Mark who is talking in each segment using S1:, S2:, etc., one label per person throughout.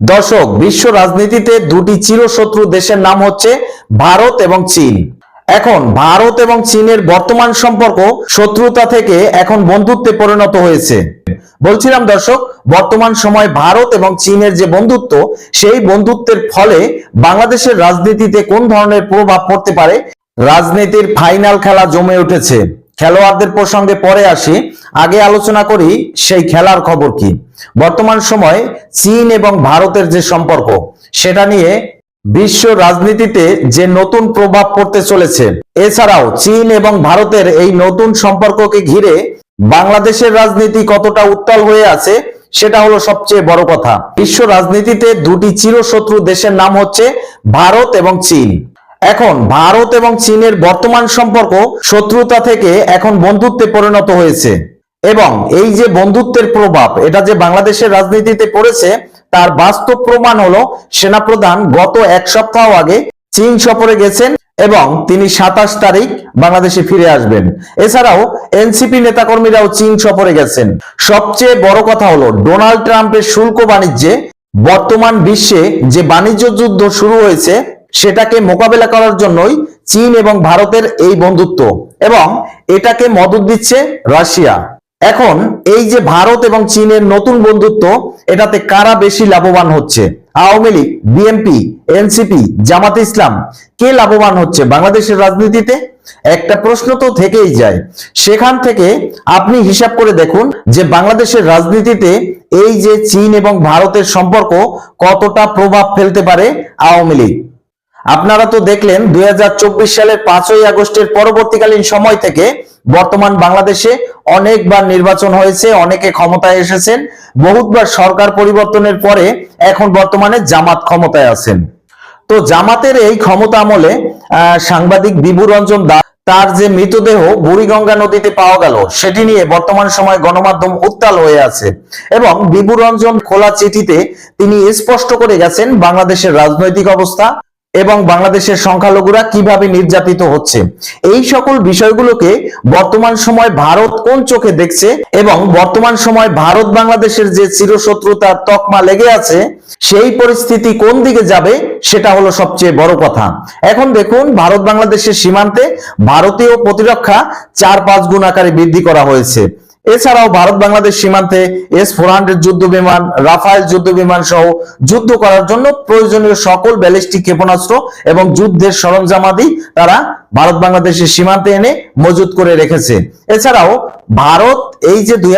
S1: দর্শক, বিশ্ব রাজনীতিতে দুটি চিরশত্রু দেশের নাম হচ্ছে ভারত এবং চীন। এখন ভারত এবং চীনের বর্তমান সম্পর্ক শত্রুতা থেকে এখন বন্ধুত্বে পরিণত হয়েছে। বলছিলাম দর্শক, বর্তমান সময় ভারত এবং চীনের যে বন্ধুত্ব, সেই বন্ধুত্বের ফলে বাংলাদেশের রাজনীতিতে কোন ধরনের প্রভাব পড়তে পারে? রাজনীতির ফাইনাল খেলা জমে উঠেছে। খেলোয়াড়দের প্রসঙ্গে পরে আসি। আগে আলোচনা করি সেই খেলার খবর কি। বর্তমান সময়ে চীন এবং ভারতের যে সম্পর্ক, সেটা নিয়ে বিশ্ব রাজনীতিতে যে নতুন প্রভাব পড়তে চলেছে, এছাড়াও চীন এবং ভারতের এই নতুন সম্পর্ককে ঘিরে বাংলাদেশের রাজনীতি কতটা উত্তাল হয়ে আছে, সেটা হলো সবচেয়ে বড় কথা। বিশ্ব রাজনীতিতে দুটি চিরশত্রু দেশের নাম হচ্ছে ভারত এবং চীন। এখন ভারত এবং চীনের বর্তমান সম্পর্ক শত্রুতা থেকে এখন বন্ধুত্বে পরিণত হয়েছে। এবং এই যে বন্ধুত্বের প্রভাব, এটা যে বাংলাদেশের রাজনীতিতে পড়েছে, তার বাস্তব প্রমাণ হলো সেনাপ্রধান গত এক সপ্তাহ আগে চীন সফরে গেছেন এবং তিনি সাতাশ তারিখ বাংলাদেশে ফিরে আসবেন। এছাড়াও এনসিপি নেতাকর্মীরাও চীন সফরে গেছেন। সবচেয়ে বড় কথা হলো ডোনাল্ড ট্রাম্পের শুল্ক বাণিজ্যে বর্তমান বিশ্বে যে বাণিজ্য যুদ্ধ শুরু হয়েছে সেটাকে মোকাবেলা করার জন্যই চীন এবং ভারতের এই বন্ধুত্ব এবং এটাকে মদত দিচ্ছে রাশিয়া। এখন এই যে ভারত এবং চীনের নতুন বন্ধুত্ব, এটাতে কারা বেশি লাভবান হচ্ছে? Awami League, BNP, NCP, Jamaat Islam, কে লাভবান হচ্ছে বাংলাদেশের রাজনীতিতে? একটা প্রশ্ন তো থেকেই যায়। সেখান থেকে আপনি হিসাব করে দেখুন যে বাংলাদেশের রাজনীতিতে এই যে চীন এবং ভারতের সম্পর্ক কতটা প্রভাব ফেলতে পারে আওয়ামী লীগ। আপনারা তো দেখলেন দুই হাজার চব্বিশ সালের পাঁচই আগস্টের পরবর্তীকালীন সময় থেকে বর্তমান বাংলাদেশে অনেকবার নির্বাচন হয়েছে, অনেকে ক্ষমতায় এসেছেন, বহুতবার সরকার পরিবর্তনের পরে এখন বর্তমানে জামাত ক্ষমতায় আছেন। তো জামাতের এই ক্ষমতা আমলে সাংবাদিক বিভু রঞ্জন দাস তার যে মৃতদেহ বুড়িগঙ্গা নদীতে পাওয়া গেল, সেটি নিয়ে বর্তমান সময় গণমাধ্যম উত্তাল হয়ে আছে এবং বিভু রঞ্জন খোলা চিঠিতে তিনি স্পষ্ট করে গেছেন বাংলাদেশের রাজনৈতিক অবস্থা এবং বাংলাদেশের সংখ্যালঘুরা কীভাবে নির্যাতিত হচ্ছে? এই সকল বিষয়গুলোকে বর্তমান সময় ভারত কোন চোখে দেখছে এবং বর্তমান সময় ভারত বাংলাদেশের যে চিরশত্রুতার তকমা লেগে আছে, সেই পরিস্থিতি কোন দিকে যাবে সেটা হলো সবচেয়ে বড় কথা। এখন দেখুন, ভারত বাংলাদেশের সীমান্তে ভারতীয় প্রতিরক্ষা চার পাঁচ গুণ আকারে বৃদ্ধি করা হয়েছে। এছাড়াও ভারত বাংলাদেশ সীমান্তে এস ফোর হান্ড্রেড যুদ্ধ বিমান, রাফায়েল যুদ্ধ বিমান সহ যুদ্ধ করার জন্য প্রয়োজনীয় সকল ব্যালিস্টিক ক্ষেপণাস্ত্র এবং যুদ্ধের সরঞ্জামাদি তারা ভারত বাংলাদেশের সীমান্তে এনে মজুত করে রেখেছে। এছাড়াও ভারত এই যে দুই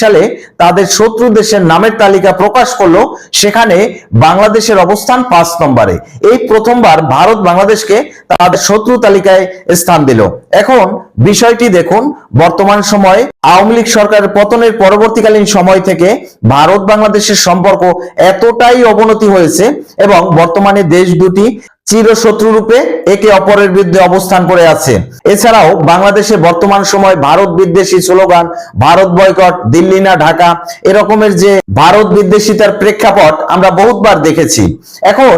S1: সালে তাদের শত্রু দেশের নামের তালিকা প্রকাশ করল, সেখানে বাংলাদেশের অবস্থান পাঁচ নম্বরে। এই প্রথমবার ভারত বাংলাদেশকে তাদের শত্রু তালিকায় স্থান দিল। এখন বিষয়টি দেখুন, বর্তমান সময়ে আওয়ামী লীগ সরকারের পতনের পরবর্তীকালীন সময় থেকে ভারত বাংলাদেশের সম্পর্ক এতটাই অবনতি হয়েছে এবং বর্তমানে দেশ দুটি চিরশত্রু রূপে একে অপরের বিরুদ্ধে অবস্থান করে আছে। এছাড়াও বাংলাদেশে বর্তমান সময় ভারত বিদ্বেষী স্লোগান, ভারত বয়কট, দিল্লি না ঢাকা এরকমের যে ভারত বিদ্বেষিতার প্রেক্ষাপট আমরা বহুতবার দেখেছি। এখন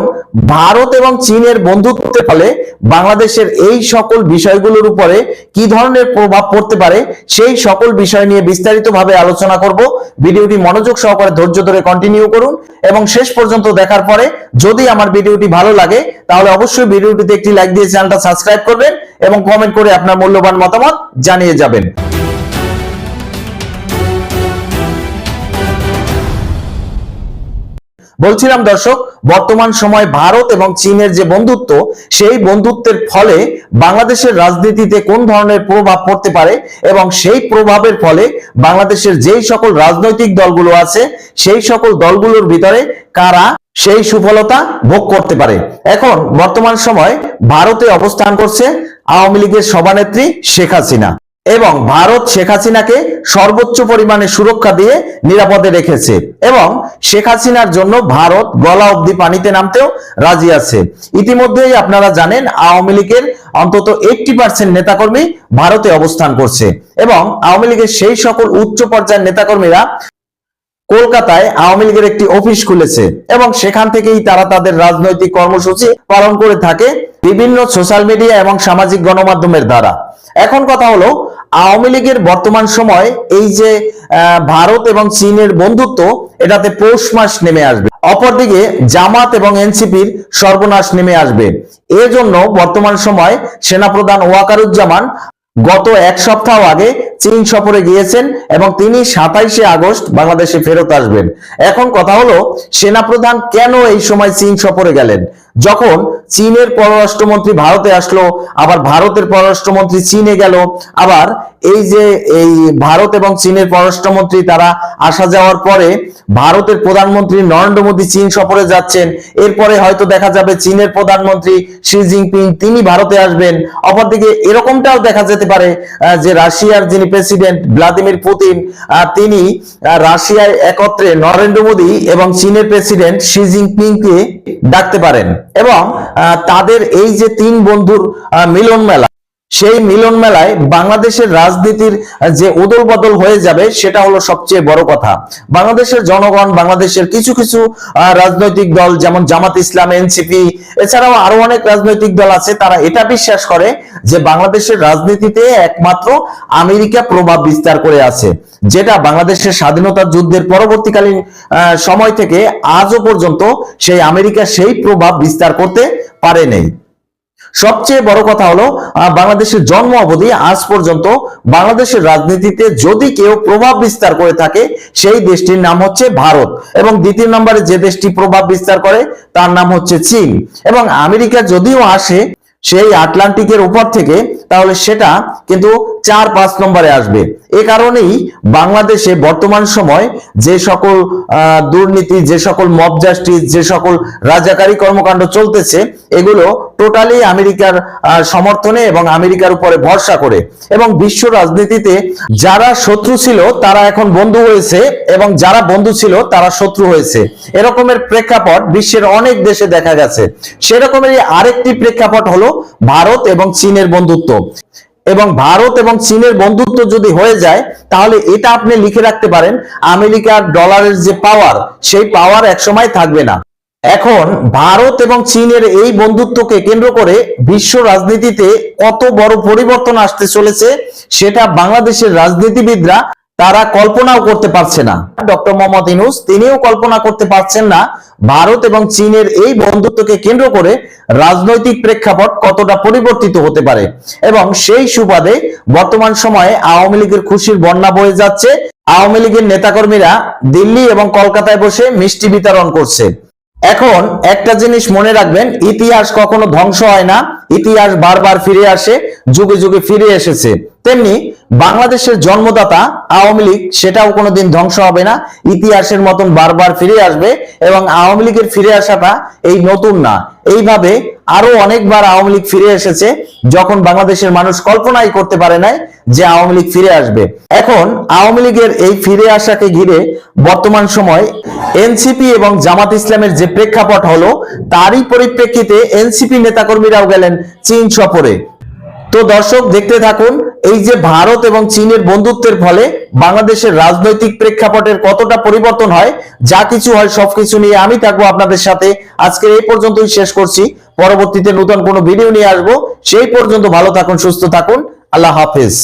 S1: ভারত এবং চীনের বন্ধুত্বের ফলে বাংলাদেশের এই সকল বিষয়গুলোর উপরে কি ধরনের প্রভাব পড়তে পারে, সেই সকল বিষয় নিয়ে বিস্তারিতভাবে আলোচনা করব। ভিডিওটি মনোযোগ সহকারে ধৈর্য ধরে কন্টিনিউ করুন এবং শেষ পর্যন্ত দেখার পরে যদি আমার ভিডিওটি ভালো লাগে তাহলে অবশ্যই ভিডিওটিতে একটি লাইক দিয়ে চ্যানেলটা সাবস্ক্রাইব করবেন এবং কমেন্ট করে আপনার মূল্যবান মতামত জানিয়ে যাবেন। বলছিলাম দর্শক, বর্তমান সময় ভারত এবং চীনের যে বন্ধুত্ব, সেই বন্ধুত্বের ফলে বাংলাদেশের রাজনীতিতে কোন ধরনের প্রভাব পড়তে পারে এবং সেই প্রভাবের ফলে বাংলাদেশের যেই সকল রাজনৈতিক দলগুলো আছে, সেই সকল দলগুলোর ভিতরে কারা সেই সুফলতা ভোগ করতে পারে। এখন বর্তমান সময় ভারতে অবস্থান করছে আওয়ামী লীগের সভানেত্রী শেখ হাসিনা এবং ভারত শেখ হাসিনাকে সর্বোচ্চ পরিমাণে সুরক্ষা দিয়ে নিরাপদে রেখেছে এবং শেখ হাসিনার জন্য ভারত গলা অবধি পানিতে নামতেও রাজি আছে। ইতিমধ্যেই আপনারা জানেন আওয়ামী লীগের অন্তত এইটটি পার্সেন্ট নেতাকর্মী ভারতে অবস্থান করছে এবং আওয়ামী লীগের সেই সকল উচ্চ পর্যায়ের নেতাকর্মীরা কলকাতায় আওয়ামী লীগের একটি অফিস খুলেছে এবং সেখান থেকেই তারা তাদের রাজনৈতিক কর্মসূচি পালন করে থাকে বিভিন্ন সোশ্যাল মিডিয়া এবং সামাজিক গণমাধ্যমের দ্বারা। এখন কথা হলো, আওয়ামী লীগের বর্তমান সময় এই যে ভারত এবং চীনের বন্ধুত্ব, এটাতে পৌষ মাস নেমে আসবে। অপরদিকে জামাত এবং এনসিপির সর্বনাশ নেমে আসবে। এজন্য বর্তমান সময় সেনাপ্রধান ওয়াকারুজ্জামান গত এক সপ্তাহ আগে চীন সফরে গিয়েছেন এবং তিনি সাতাইশে আগস্ট বাংলাদেশে ফেরত আসবেন। এখন কথা হলো, সেনাপ্রধান কেন এই সময় চীন সফরে গেলেন? যখন চীনের পররাষ্ট্রমন্ত্রী ভারতে আসলো, আবার ভারতের পররাষ্ট্রমন্ত্রী চীনে গেল, আবার এই যে এই ভারত এবং চীনের পররাষ্ট্রমন্ত্রী তারা আসা যাওয়ার পরে ভারতের প্রধানমন্ত্রী নরেন্দ্র মোদী চীন সফরে যাচ্ছেন। এরপরে হয়তো দেখা যাবে চীনের প্রধানমন্ত্রী শি জিনপিং, তিনি ভারতে আসবেন। অপরদিকে এরকমটাও দেখা যেতে পারে যে রাশিয়ার যিনি প্রেসিডেন্ট ভ্লাদিমির পুতিন তিনি রাশিয়ায় একত্রে নরেন্দ্র মোদী এবং চীনের প্রেসিডেন্ট শি জিনপিংকে ডাকতে পারেন। এবং তাদের এই যে তিন বন্ধুর মিলন মেলা সেই মিলন মেলায় বাংলাদেশের রাজনীতির যে উদল বদল হয়ে যাবে, সেটা হলো সবচেয়ে বড় কথা। বাংলাদেশের জনগণ, বাংলাদেশের কিছু কিছু রাজনৈতিক দল, যেমন জামাত ইসলাম, এনসিপি, এছাড়াও আরও অনেক রাজনৈতিক দল আছে, তারা এটা বিশ্বাস করে যে বাংলাদেশের রাজনীতিতে একমাত্র আমেরিকা প্রভাব বিস্তার করে আছে, যেটা বাংলাদেশের স্বাধীনতা যুদ্ধের পরবর্তীকালীন সময় থেকে আজও পর্যন্ত সেই আমেরিকা সেই প্রভাব বিস্তার করতে পারে নেই। সবচেয়ে বড় কথা হলো বাংলাদেশের জন্ম অবধি আজ পর্যন্ত বাংলাদেশের রাজনীতিতে যদি কেউ প্রভাব বিস্তার করে থাকে, সেই দেশটির নাম হচ্ছে ভারত এবং দ্বিতীয় নম্বরে যে দেশটি প্রভাব বিস্তার করে, তার নাম হচ্ছে চীন এবং আমেরিকা যদিও আসে সেই আটলান্টিকের উপর থেকে, তাহলে সেটা কিন্তু চার পাঁচ নম্বরে আসবে। এ কারণেই বাংলাদেশে বর্তমান সময় যে সকল দুর্নীতি, যে সকল মব জাস্টিস যে সকল রাজাকারী কর্মকাণ্ড চলতেছে, এগুলো টোটালি আমেরিকার সমর্থনে এবং আমেরিকার উপরে ভরসা করে। এবং বিশ্ব রাজনীতিতে যারা শত্রু ছিল, তারা এখন বন্ধু হয়েছে এবং যারা বন্ধু ছিল, তারা শত্রু হয়েছে। এরকমের প্রেক্ষাপট বিশ্বের অনেক দেশে দেখা গেছে। সেরকমেরই আরেকটি প্রেক্ষাপট হলো ভারত এবং চীনের বন্ধুত্ব। এবং ভারত এবং চীনের বন্ধুত্ব যদি হয়ে যায়, তাহলে এটা আপনি লিখে রাখতে পারেন, আমেরিকার ডলারের যে পাওয়ার সেই পাওয়ার একসময় থাকবে না। এখন ভারত এবং চীনের এই বন্ধুত্বকে কেন্দ্র করে বিশ্ব রাজনীতিতে কত বড় পরিবর্তন আসতে চলেছে, সেটা বাংলাদেশের রাজনীতিবিদরা তারা কল্পনাও করতে পারছে না। ডক্টর মোহাম্মদ ইনুস তিনিও কল্পনা করতে পারছেন না ভারত এবং চীনের এই বন্ধুত্বকে কেন্দ্র করে রাজনৈতিক প্রেক্ষাপট কতটা পরিবর্তিত হতে পারে এবং সেই সুবাদে বর্তমান সময়ে আওয়ামী লীগের খুশির বন্যা বয়ে যাচ্ছে। আওয়ামী লীগের নেতাকর্মীরা দিল্লি এবং কলকাতায় বসে মিষ্টি বিতরণ করছে। এখন একটা জিনিস মনে রাখবেন, ইতিহাস কখনো ধ্বংস হয় না, ইতিহাস বারবার ফিরে আসে, যুগে যুগে ফিরে এসেছে। তেমনি বাংলাদেশের জন্মদাতা আওয়ামী লীগ, সেটাও কোনোদিন ধ্বংস হবে না। ইতিহাসের মতন বারবার ফিরে আসবে এবং আওয়ামী লীগের ফিরে আসাটা এই নতুন না। এইভাবে আরও অনেকবার আওয়ামী লীগ ফিরে এসেছে যখন বাংলাদেশের মানুষ কল্পনাই করতে পারে নাই যে আওয়ামী লীগ ফিরে আসবে। এখন আওয়ামী লীগের এই ফিরে আসাকে ঘিরে বর্তমান সময় এনসিপি এবং জামাত ইসলামের যে প্রেক্ষাপট হলো, তারই পরিপ্রেক্ষিতে এনসিপি নেতাকর্মীরাও গেলেন চীন সফরে। তো দর্শক, দেখতে থাকুন, এই যে ভারত এবং চীনের বন্ধুত্বের ফলে বাংলাদেশের রাজনৈতিক প্রেক্ষাপটের কতটা পরিবর্তন হয়, যা কিছু হয় সবকিছু নিয়ে আমি থাকব আপনাদের সাথে। আজকে এই পর্যন্তই শেষ করছি। পরবর্তীতে নতুন কোনো ভিডিও নিয়ে আসব। সেই পর্যন্ত ভালো থাকুন, সুস্থ থাকুন। আল্লাহ হাফেজ।